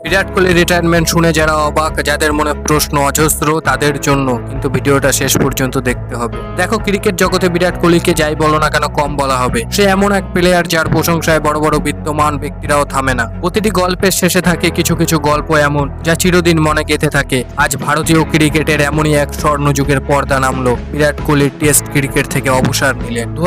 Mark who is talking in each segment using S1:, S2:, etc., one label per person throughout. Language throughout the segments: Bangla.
S1: বিরাট কোহলি রিটায়ারমেন্ট শুনে যারা অবাক, যাদের মনে প্রশ্ন অজস্র, তাদের জন্য কিন্তু ভিডিওটা শেষ পর্যন্ত দেখতে হবে। দেখো, ক্রিকেট জগতে বিরাট কোহলিকে যাই বলো না কেন, কম বলা হবে। সে এমন এক প্লেয়ার যার প্রশংসায় বড় বড় বিদ্যমান ব্যক্তিরাও থামে না। প্রতিটি গল্পের শেষে থাকে কিছু কিছু গল্প এমন, যা চিরদিন মনে গেঁথে থাকে। আজ ভারতীয় ক্রিকেটের এমনই এক স্বর্ণযুগের পর্দা নামলো বিরাট কোহলি টেস্ট ক্রিকেট থেকে অবসর নিলেন দু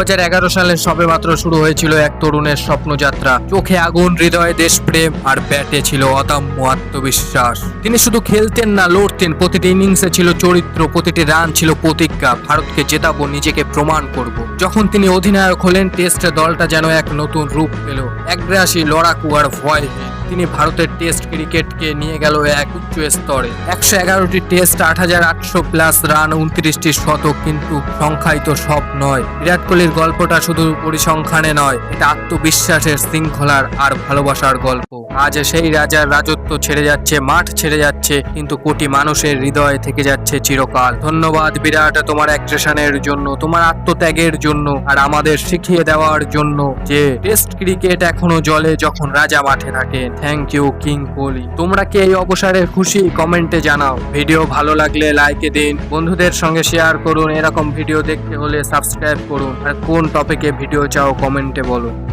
S1: সালে সবে মাত্র শুরু হয়েছিল এক তরুণের স্বপ্নযাত্রা। চোখে আগুন, হৃদয়ে দেশপ্রেম, আর ব্যাটে ছিল অদম্য আত্মবিশ্বাস। তিনি শুধু খেলতেন না, লড়তেন। প্রতিটি ইনিংসে ছিল চরিত্র, প্রতিটি রান ছিল প্রতিজ্ঞা। ভারতকে জেতাবো, নিজেকে প্রমাণ করব। যখন তিনি অধিনায়ক হলেন টেস্টে দলটা যেন এক নতুন রূপ পেল। একগ্রাসী লড়াকু আর তিনি ভারতের টেস্ট ক্রিকেটকে নিয়ে গেল এক উচ্চ স্তরে। একশো এগারোটি টেস্ট আট হাজার আটশো প্লাস রান উনত্রিশটি শতক কিন্তু সংখ্যাই তো সব নয়। বিরাট কোহলির গল্পটা শুধু পরিসংখ্যানে নয়, এটা আত্মবিশ্বাসের শৃঙ্খলার আর ভালোবাসার গল্প। আজ সেই রাজার রাজত্ব ছেড়ে যাচ্ছে, মাঠ ছেড়ে যাচ্ছে, কিন্তু কোটি মানুষের হৃদয়ে থেকে যাচ্ছে চিরকাল। ধন্যবাদ বিরাট তোমার অ্যাগ্রেশনের জন্য, তোমার আত্মত্যাগের জন্য, আর আমাদের শিখিয়ে দেওয়ার জন্য যে টেস্ট ক্রিকেট এখনও জলে যখন রাজা মাঠে থাকে থ্যাংক ইউ কিং কোহলি তোমরা কি এই অবসরে খুশি? কমেন্টে জানাও। ভিডিও ভালো লাগলে লাইকে দিন, বন্ধুদের সঙ্গে শেয়ার করুন, এরকম ভিডিও দেখতে হলে সাবস্ক্রাইব করুন। আর কোন টপিকে ভিডিও চাও, কমেন্টে বলুন।